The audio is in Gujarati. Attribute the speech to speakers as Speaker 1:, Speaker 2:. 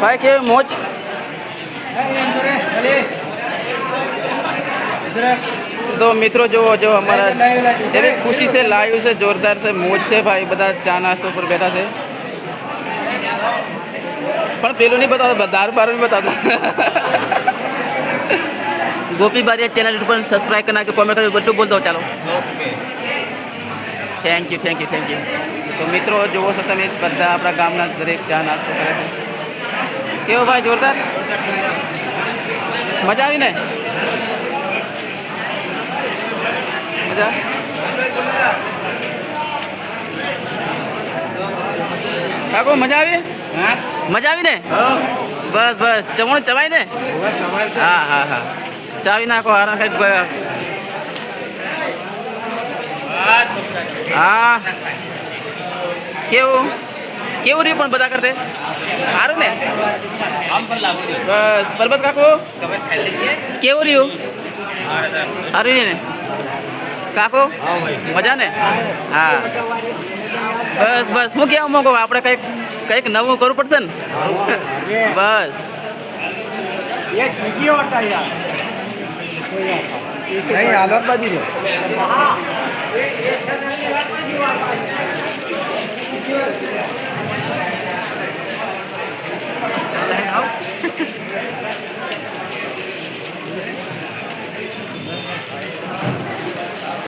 Speaker 1: भाई के मोच दो मित्रों जो जो हमारा अरे खुशी से, लाइव से, जोरदार से, मोज से भाई, बता चा नाश्ते पर बैठा से। पर पेलो नहीं बता दार बारे में बता दो ગોપી બારિયા ચેનલ ઉપર સબસ્ક્રાઈબ કરી નાખજો કોમેન્ટ કરજો બધું બોલ દો ચાલો thank you thank you thank you તો મિત્રો જુઓ છો તમે બધા આપણા ગામના દરેક ચા નાસ્તો કરે છે કેવો ભાઈ જોરદાર મજા આવી ને મજા કાકો મજા આવી મજા આવી ને બસ બસ ચમણ ચવાય ને હા હા હા ચાવી નાખો, હારા કંઈક હા. કેવું? કેવું રહ્યું પણ બધા કરતે? સારું ને? બસ પરબત કાકુ? કેવું રહ્યું? સારું ને? કાકુ? મજા ને? હા. બસ બસ. હું કહેવા માંગુ? આપણે કંઈક કંઈક નવું કરવું પડશે ને? બસ.
Speaker 2: નહીં હાલત બાજુ